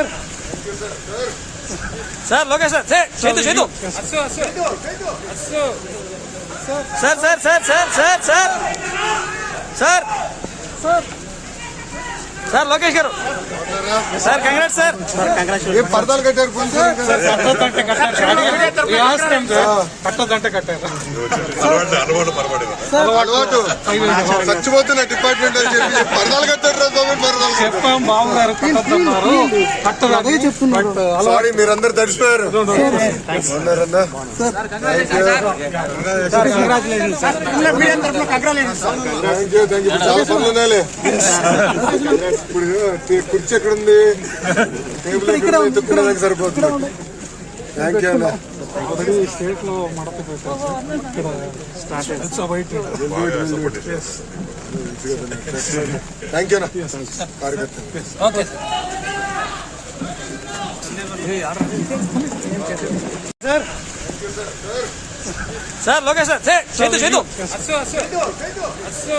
Sir. Sir Lokesh sir సే- చేతు చేతు. Sir sir sir sir sir. Sir. Sir. Sir Lokesh గారు సార్ కంగ్రాట్స్ సార్ ఏ పరదాలు కట్టారు కట్టదంటే కట్టారు అలవాటు చచ్చిపోతున్న డిపార్ట్మెంట్ అని చెప్పి పరదాలు కట్టారు పరదాలు. చెప్పాం బాబు గారు కట్టద్దన్నారు కట్టదని బట్ సారీ మీరందరూ తడిసిపోయారు ఉన్నారన్నా థ్యాంక్ యూ థ్యాంక్ యూ చాలా పనులు ఇప్పుడు కుర్చీ ఎక్కడ ఉంది టేబుల్ సరిపోతుంది thank you sir Lokesh sir చేతు చేతు. అస్సు అస్సు. అస్సు.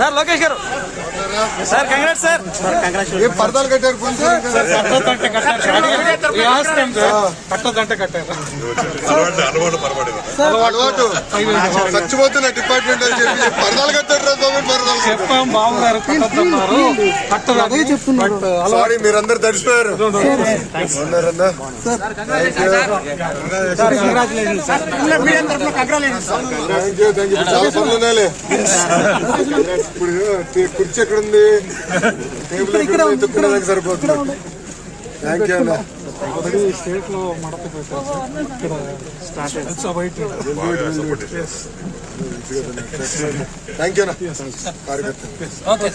Sir Lokesh గారు. Sir congrats sir. ఏ పర్దాలు కట్టారు కట్టదంటే కట్టారు అలవాటు. డిపార్ట్మెంట్ పర్దాలు కట్టారు మీరందరూ తడిసిపోయారు. ఇప్పుడు కుర్చీ ఎక్కడ ఉంది టేబుల్ ఎక్కడ ఉంది ఎత్తుక్కునేదానికి సరిపోతుంది. థ్యాంక్ యూ అన్న. స్టేట్లో మడత పెట్టారు. ఇక్కడ స్టార్ట్ థ్యాంక్ యూ అన్న. కార్యకర్త. ఓకే